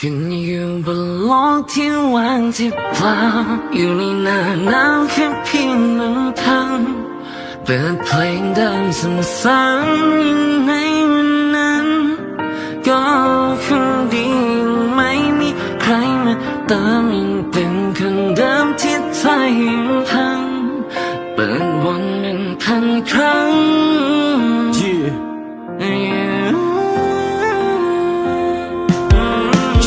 ฉันอยู่บนโลกที่ว่างที่เปล่าอยู่ในหน้าหนาวแค่เพียงลำพังเปิดเพลงเดิมซ้ำๆอยู่ในวันนั้น ก็คงดีไม่มีใครมาเติมยังเป็นคนเดิมที่ใจยังพังเปิดวนเป็นพันครั้ง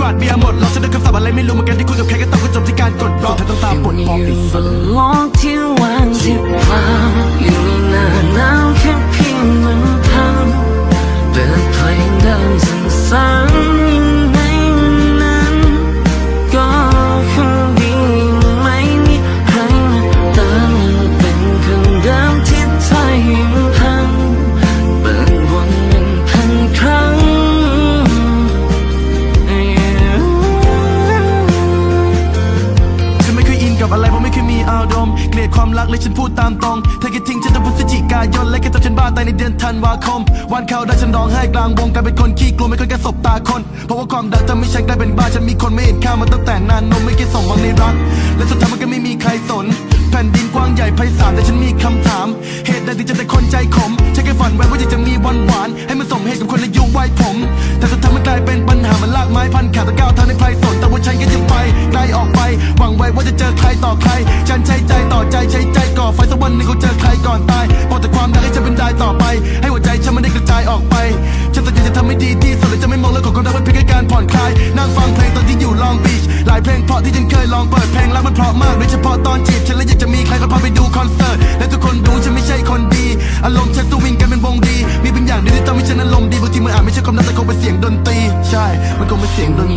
กวาดเบียร์หมดเราจะได้คำสาบอะไรไม่รู้เหมือนกันที่คุยกับใครก็ต้องก็จบที่การกดบล็อกเธอต้องตามปลดล็อกอไอ้ยู่ ลียดความรักเลยฉันพูดตามตรงเธอคิดทิ้งฉันตั้งพฤศจิกายนและแค่ทำฉันบ้าตายในเดือนธันวาคม วันเข้าได้ฉันร้องไห้กลางวงกลายเป็นคนขี้กลัวไม่เคยแค่สบตาคน เพราะว่าความดังทำให้ฉันกลายเป็นบ้าฉันมีคนไม่เห็นค่ามาตั้งแต่นานนมไม่เคยส่งหวังในรัก และสุดท้ายมันก็ไม่มีใครสน แผ่นดินกว้างใหญ่ไพศาลแต่ฉันมีคำถาม เหตุใดถึงจะแต่คนใจขมฉันแค่ฝันไว้ว่าอยากจะมีวันหวานให้มันสมเหตุกับคนอายุวัยผม แต่สุดท้ายมันกลายเป็นปัญหามันลากไม้พันขาตะก้าวทางในใครสนแต่ว่า ฉันก็ยังไปไกลออกไป หวังไว้ว่าจะเจอใครต่อใคร ฉันใช้ใจต่อใจใช้ใจก่อไฟสักวันหนึ่งคงเจอใครก่อนตายบอกแต่ความดังให้ฉันเป็นได้ต่อไป ให้หัวใจฉันมันได้กระจายออกไป ฉันตั้งใจจะทำให้ดีที่สุดและจะไม่มองเรื่องของความรักเป็นเพียงแค่การผ่อนคลายนั่งฟังเพลงตอนที่อยู่ลองบีชหลายเพลงเพราะที่ฉันเคยลองเปิดเพลงแล้วมันเพราะมากโดยเฉพาะตอนจีบฉันและอยากจะมีใครก็พาไปดูคอนเสิร์ตและทุกคนรู้ฉันไม่ใช่คนดีอารมณ์ฉันสวิงกันเป็นวงดี มีบางอย่างเดียวที่ทำให้ฉันอารมณ์ดีบางทีมันอาจไม่ใช่ความน่าแต่คงเป็นเสียงดนตรี ใช่ มันคงเป็นเสียงดน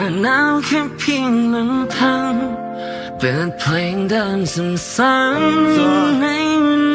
ในหนาวแค่เพียงลำพังเปิดเพลงเดิมซ้ำๆในวัน